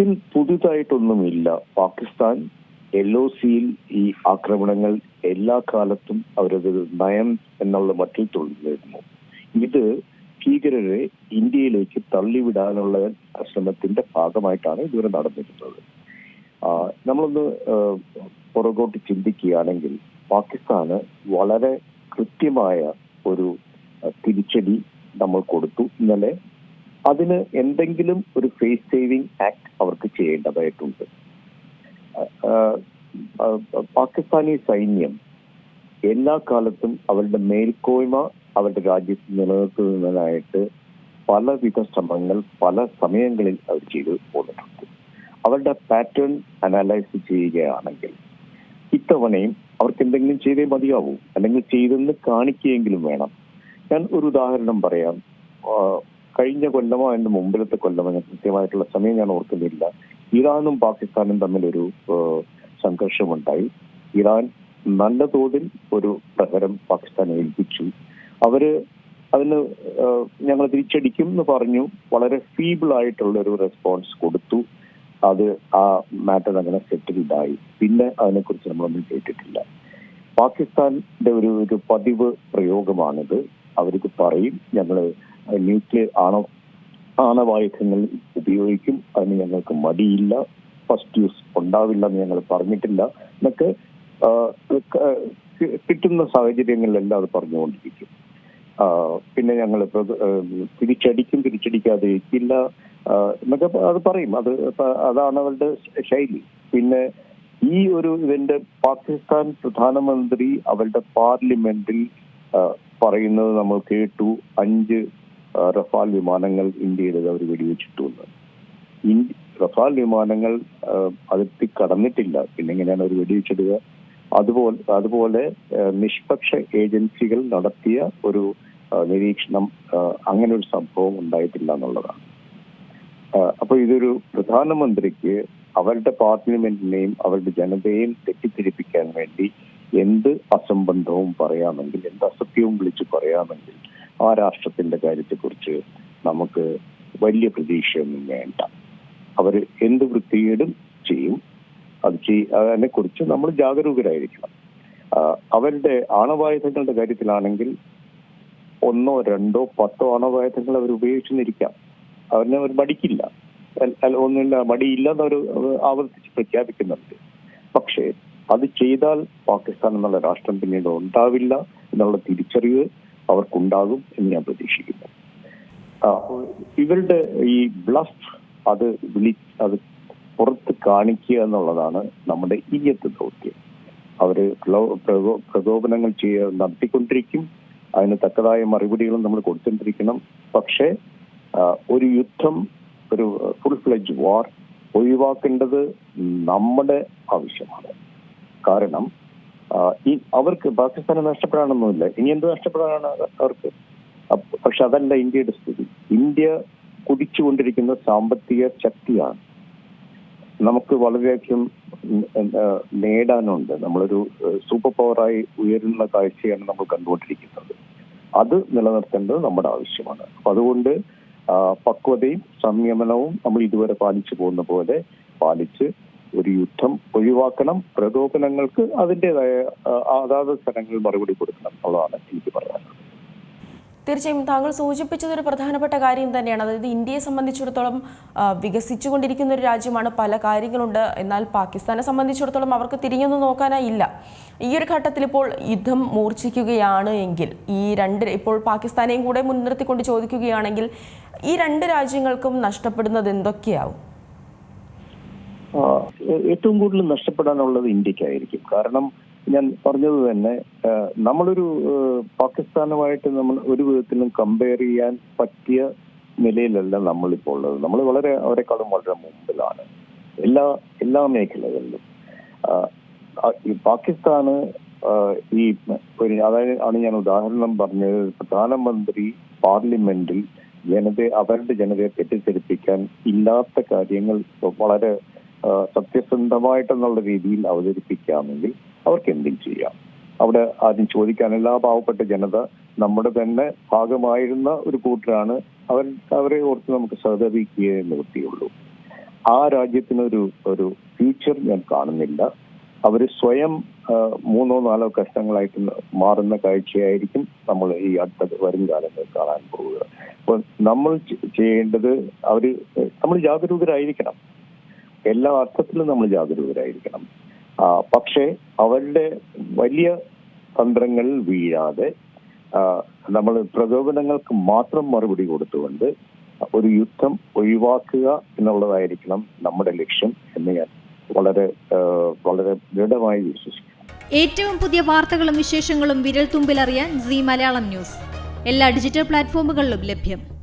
ഇതിൽ പുതുതായിട്ടൊന്നുമില്ല. Pakistan L O സിയിൽ ഈ ആക്രമണങ്ങൾ എല്ലാ കാലത്തും അവരത് നയം എന്നുള്ള മട്ടിൽ തുടർന്നിരുന്നു ഇത് ഭീകരരെ ഇന്ത്യയിലേക്ക് തള്ളിവിടാനുള്ള ശ്രമത്തിന്റെ ഭാഗമായിട്ടാണ് ഇതുവരെ നടന്നിരുന്നത്. നമ്മളൊന്ന് പുറകോട്ട് ചിന്തിക്കുകയാണെങ്കിൽ പാകിസ്ഥാന് വളരെ കൃത്യമായ ഒരു തിരിച്ചടി നമ്മൾ കൊടുത്തു. ഇന്നലെ അതിന് എന്തെങ്കിലും ഒരു ഫേസ് സേവിംഗ് ആക്ട് അവർക്ക് ചെയ്യേണ്ടതായിട്ടുണ്ട്. പാകിസ്ഥാനി സൈന്യം എല്ലാ കാലത്തും അവരുടെ മേൽക്കോയ്മ അവരുടെ രാജ്യത്ത് നിലനിർത്തുന്നതിനായിട്ട് പലവിധ ശ്രമങ്ങൾ പല സമയങ്ങളിൽ അവർ ചെയ്തു പോന്നിട്ടുണ്ട്. അവരുടെ പാറ്റേൺ അനലൈസ് ചെയ്യുകയാണെങ്കിൽ ഇത്തവണയും അവർക്ക് എന്തെങ്കിലും ചെയ്തേ മതിയാവൂ. അല്ലെങ്കിൽ ചെയ്തെന്ന് കാണിക്കുകയെങ്കിലും വേണം. ഞാൻ ഒരു ഉദാഹരണം പറയാം. കഴിഞ്ഞ കൊല്ലമോ അതിന്റെ മുമ്പിലത്തെ കൊല്ലമോ ഞാൻ കൃത്യമായിട്ടുള്ള സമയം ഞാൻ ഓർക്കുന്നില്ല. ഇറാനും പാകിസ്ഥാനും തമ്മിലൊരു സംഘർഷമുണ്ടായി. ഇറാൻ നല്ല തോതിൽ ഒരു പ്രഹരം പാകിസ്ഥാനെ ഏൽപ്പിച്ചു. അവർ അതിന് ഞങ്ങൾ തിരിച്ചടിക്കും എന്ന് പറഞ്ഞു. വളരെ ഫീബിൾ ആയിട്ടുള്ള ഒരു റെസ്പോൺസ് കൊടുത്തു. അത് ആ മാറ്റർ അങ്ങനെ സെറ്റിൽഡ് ആയി പിന്നെ അതിനെക്കുറിച്ച് നമ്മളൊന്നും കേട്ടിട്ടില്ല. പാകിസ്ഥാന്റെ ഒരു ഒരു പതിവ് പ്രയോഗമാണിത്. അവർക്ക് പറയും ഞങ്ങൾ ന്യൂക്ലിയർ ആണവ ആണവായുധങ്ങൾ ഉപയോഗിക്കും. അതിന് ഞങ്ങൾക്ക് മടിയില്ല. ഫസ്റ്റ് യൂസ് ഉണ്ടാവില്ല എന്ന് ഞങ്ങൾ പറഞ്ഞിട്ടില്ല. എന്നൊക്കെ കിട്ടുന്ന സാഹചര്യങ്ങളിലെല്ലാം അത് പറഞ്ഞുകൊണ്ടിരിക്കും. പിന്നെ ഞങ്ങൾ തിരിച്ചടിക്കും തിരിച്ചടിക്കാതെ ഇരിക്കില്ല. എന്നൊക്കെ അത് പറയും. അത് അതാണ് അവരുടെ ശൈലി. പിന്നെ ഈ ഒരു ഇതിന്റെ പാകിസ്ഥാൻ പ്രധാനമന്ത്രി അവരുടെ പാർലമെന്റിൽ പറയുന്നത് നമ്മൾ കേട്ടു. അഞ്ച് റഫാൽ വിമാനങ്ങൾ ഇന്ത്യയിലത് അവർ വെടിവെച്ചിട്ടു എന്ന്. ഇന്ത്യ റഫാൽ വിമാനങ്ങൾ അതിർത്തി കടന്നിട്ടില്ല. പിന്നെ എങ്ങനെയാണ് അവർ വെടിവെച്ചിടുക അതുപോലെ അതുപോലെ നിഷ്പക്ഷ ഏജൻസികൾ നടത്തിയ ഒരു നിരീക്ഷണം അങ്ങനെ ഒരു സംഭവം ഉണ്ടായിട്ടില്ല എന്നുള്ളതാണ്. അപ്പോൾ അപ്പൊ ഇതൊരു പ്രധാനമന്ത്രിക്ക് അവരുടെ പാർലമെന്റിനെയും അവരുടെ ജനതയെയും തെറ്റിദ്ധരിപ്പിക്കാൻ വേണ്ടി എന്ത് അസംബന്ധവും പറയാമെങ്കിൽ എന്ത് അസത്യവും വിളിച്ച് പറയാമെങ്കിൽ ആ രാഷ്ട്രത്തിന്റെ കാര്യത്തെക്കുറിച്ച് നമുക്ക് വലിയ പ്രതീക്ഷയൊന്നും വേണ്ട. അവർ എന്ത് വൃത്തികേടും ചെയ്യും. അത് ചെയ് അതിനെ കുറിച്ച് നമ്മൾ ജാഗരൂകരായിരിക്കണം. അവരുടെ ആണവായുധങ്ങളുടെ കാര്യത്തിലാണെങ്കിൽ ഒന്നോ രണ്ടോ പത്തോ ആണവായുധങ്ങൾ അവർ ഉപയോഗിച്ചെന്നിരിക്കാം അവരിനെ അവർ മടിക്കില്ല. ഒന്നുമില്ല മടിയില്ല എന്നവർ ആവർത്തിച്ച് പ്രഖ്യാപിക്കുന്നുണ്ട്. പക്ഷേ അത് ചെയ്താൽ പാകിസ്ഥാൻ എന്നുള്ള രാഷ്ട്രം പിന്നീട് ഉണ്ടാവില്ല എന്നുള്ള തിരിച്ചറിവ് അവർക്കുണ്ടാകും എന്ന് ഞാൻ പ്രതീക്ഷിക്കുന്നു. ഇവരുടെ ഈ ബ്ലഫ് അത് വിളി അത് പുറത്ത് കാണിക്കുക എന്നുള്ളതാണ് നമ്മുടെ ഇനിയത്തെ ദൗത്യം. പ്രകോ- പ്രകോപനങ്ങൾ ചെയ്യ നടത്തിക്കൊണ്ടിരിക്കും. അതിന് തക്കതായ മറുപടികളും നമ്മൾ കൊടുത്തുകൊണ്ടിരിക്കണം പക്ഷേ ഒരു യുദ്ധം ഒരു ഫുൾ ഫ്ലെഡ്ജ് വാർ ഒഴിവാക്കേണ്ടത് നമ്മുടെ ആവശ്യമാണ്. കാരണം ഈ അവർക്ക് പാകിസ്ഥാന് നഷ്ടപ്പെടാനൊന്നുമില്ല. ഇനി എന്ത് നഷ്ടപ്പെടാനാണ് അവർക്ക്? പക്ഷെ അതല്ല ഇന്ത്യയുടെ സ്ഥിതി. ഇന്ത്യ കുടിച്ചുകൊണ്ടിരിക്കുന്ന സാമ്പത്തിക ശക്തിയാണ്. നമുക്ക് വളരെയധികം നേടാനുണ്ട്. നമ്മളൊരു സൂപ്പർ പവറായി ഉയരുന്ന കാഴ്ചയാണ് നമ്മൾ കണ്ടുകൊണ്ടിരിക്കുന്നത്. അത് നിലനിർത്തേണ്ടത് നമ്മുടെ ആവശ്യമാണ്. അപ്പൊ അതുകൊണ്ട് പക്വതയും സംയമനവും നമ്മൾ ഇതുവരെ പാലിച്ചു പോകുന്ന പോലെ പാലിച്ച് ഒരു യുദ്ധം ഒഴിവാക്കണം. പ്രകോപനങ്ങൾക്ക് അതിന്റെതായ അതാത് സ്ഥലങ്ങളിൽ മറുപടി കൊടുക്കണം എന്നുള്ളതാണ് എനിക്ക് പറയാനുള്ളത്. തീർച്ചയായും താങ്കൾ സൂചിപ്പിച്ചത് ഒരു പ്രധാനപ്പെട്ട കാര്യം തന്നെയാണ്. അതായത് ഇന്ത്യയെ സംബന്ധിച്ചിടത്തോളം വികസിച്ചുകൊണ്ടിരിക്കുന്ന ഒരു രാജ്യമാണ് പല കാര്യങ്ങളുണ്ട്. എന്നാൽ പാകിസ്ഥാനെ സംബന്ധിച്ചിടത്തോളം അവർക്ക് തിരിഞ്ഞൊന്നും നോക്കാനായില്ല ഈ ഒരു ഘട്ടത്തിൽ ഇപ്പോൾ യുദ്ധം മൂർച്ഛിക്കുകയാണ് എങ്കിൽ ഈ രണ്ട് ഇപ്പോൾ പാകിസ്ഥാനെയും കൂടെ മുൻനിർത്തിക്കൊണ്ട് ചോദിക്കുകയാണെങ്കിൽ ഈ രണ്ട് രാജ്യങ്ങൾക്കും നഷ്ടപ്പെടുന്നത് എന്തൊക്കെയാവും? ഏറ്റവും കൂടുതൽ നഷ്ടപ്പെടാനുള്ളത് ഇന്ത്യക്കായിരിക്കും. കാരണം ഞാൻ പറഞ്ഞത് തന്നെ നമ്മളൊരു പാകിസ്ഥാനുമായിട്ട് നമ്മൾ ഒരു വിധത്തിലും കമ്പയർ ചെയ്യാൻ പറ്റിയ നിലയിലല്ല നമ്മളിപ്പോൾ ഉള്ളത്. നമ്മൾ വളരെ അവരെക്കാളും വളരെ മുമ്പിലാണ്. എല്ലാ എല്ലാ മേഖലകളിലും. പാകിസ്ഥാന് ഈ അതായത് ആണ് ഞാൻ ഉദാഹരണം പറഞ്ഞത് പ്രധാനമന്ത്രി പാർലമെന്റിൽ ജനതയെ അവരുടെ ജനതയെ തെറ്റിദ്ധരിപ്പിക്കാൻ ഇല്ലാത്ത കാര്യങ്ങൾ വളരെ സത്യസന്ധമായിട്ടെന്നുള്ള രീതിയിൽ അവതരിപ്പിക്കാമെങ്കിൽ അവർക്ക് എന്തും ചെയ്യാം. അവിടെ ആദ്യം ചോദിക്കാൻ എല്ലാ പാവപ്പെട്ട ജനത നമ്മുടെ തന്നെ ഭാഗമായിരുന്ന ഒരു കൂട്ടരാണ്. അവർ അവരെ ഓർത്ത് നമുക്ക് സഹകരിക്കുകയെ നിവൃത്തിയുള്ളൂ. ആ രാജ്യത്തിനൊരു ഒരു ഫ്യൂച്ചർ ഞാൻ കാണുന്നില്ല. അവർ സ്വയം മൂന്നോ നാലോ കഷ്ടങ്ങളായിട്ട് മാറുന്ന കാഴ്ചയായിരിക്കും നമ്മൾ ഈ അടുത്ത വരും കാലങ്ങളിൽ കാണാൻ പോവുക. അപ്പോൾ നമ്മൾ ചെയ്യേണ്ടത് അവർ നമ്മൾ ജാഗരൂകരായിരിക്കണം. എല്ലാ അർത്ഥത്തിലും നമ്മൾ ജാഗരൂകരായിരിക്കണം പക്ഷേ അവരുടെ വലിയ തന്ത്രങ്ങൾ വീഴാതെ നമ്മൾ പ്രകോപനങ്ങൾക്ക് മാത്രം മറുപടി കൊടുത്തുകൊണ്ട് ഒരു യുദ്ധം ഒഴിവാക്കുക എന്നുള്ളതായിരിക്കണം നമ്മുടെ ലക്ഷ്യം എന്ന് ഞാൻ വളരെ വളരെ ദൃഢമായി വിശ്വസിക്കുന്നു. ഏറ്റവും പുതിയ വാർത്തകളും വിശേഷങ്ങളും വിരൽ തുമ്പിലറിയാൻ സി മലയാളം ന്യൂസ്. എല്ലാ ഡിജിറ്റൽ പ്ലാറ്റ്ഫോമുകളിലും ലഭ്യം.